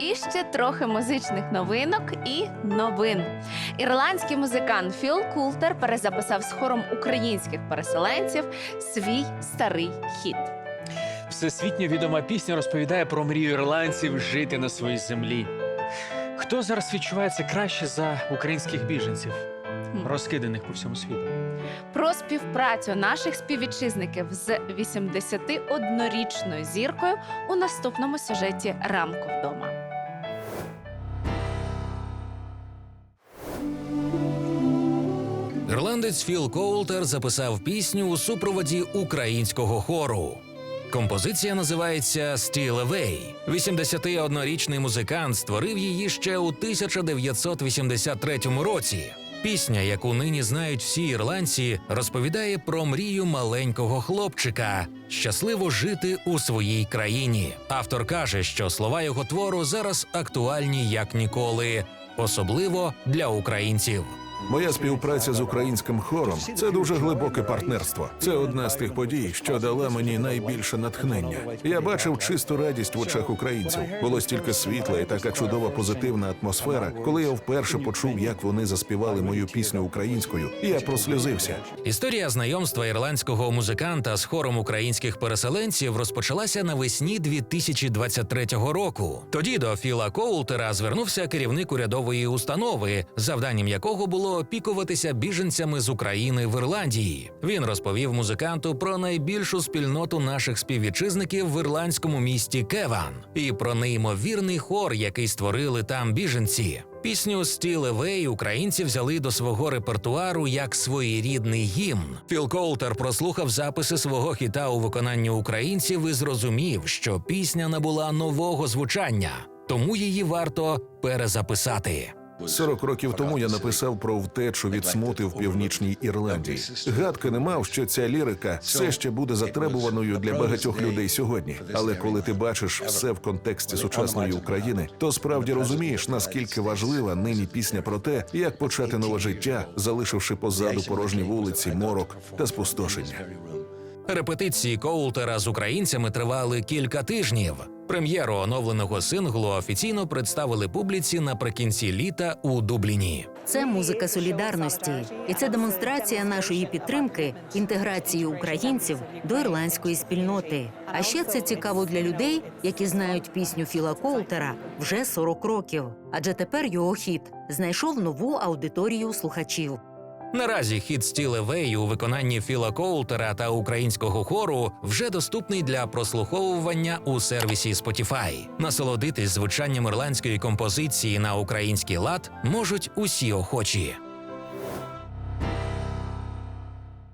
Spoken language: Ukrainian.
і ще трохи музичних новинок і новин. Ірландський музикант Філ Култер перезаписав з хором українських переселенців свій старий хіт. Всесвітньо відома пісня розповідає про мрію ірландців жити на своїй землі. Хто зараз відчуває це краще за українських біженців, розкиданих по всьому світу? Про співпрацю наших співвітчизників з 81-річною зіркою у наступному сюжеті ранку вдома. Ірландець Філ Коултер записав пісню у супроводі українського хору. Композиція називається «Steal Away». 81-річний музикант створив її ще у 1983 році. Пісня, яку нині знають всі ірландці, розповідає про мрію маленького хлопчика щасливо жити у своїй країні. Автор каже, що слова його твору зараз актуальні як ніколи, особливо для українців. Моя співпраця з українським хором це дуже глибоке партнерство. Це одна з тих подій, що дала мені найбільше натхнення. Я бачив чисту радість в очах українців. Було стільки світла і така чудова позитивна атмосфера. Коли я вперше почув, як вони заспівали мою пісню українською, я прослюзився. Історія знайомства ірландського музиканта з хором українських переселенців розпочалася навесні 2023 року. Тоді до Філа Коултера звернувся керівник урядової установи, завданням якого було опікуватися біженцями з України в Ірландії. Він розповів музиканту про найбільшу спільноту наших співвітчизників в ірландському місті Кеван і про неймовірний хор, який створили там біженці. Пісню «Steal Away» українці взяли до свого репертуару як своєрідний гімн. Філ Коултер прослухав записи свого хіта у виконанні українців і зрозумів, що пісня набула нового звучання, тому її варто перезаписати. 40 років тому я написав про втечу від смути в північній Ірландії. Гадки не мав, що ця лірика все ще буде затребуваною для багатьох людей сьогодні. Але коли ти бачиш все в контексті сучасної України, то справді розумієш, наскільки важлива нині пісня про те, як почати нове життя, залишивши позаду порожні вулиці, морок та спустошення. Репетиції Коултера з українцями тривали кілька тижнів. Прем'єру оновленого синглу офіційно представили публіці наприкінці літа у Дубліні. Це музика солідарності, і це демонстрація нашої підтримки інтеграції українців до ірландської спільноти. А ще це цікаво для людей, які знають пісню Філа Коултера вже 40 років. Адже тепер його хіт знайшов нову аудиторію слухачів. Наразі хід Стілевей Away» у виконанні Філа Коултера та українського хору вже доступний для прослуховування у сервісі Spotify. Насолодитись звучанням ірландської композиції на український лад можуть усі охочі.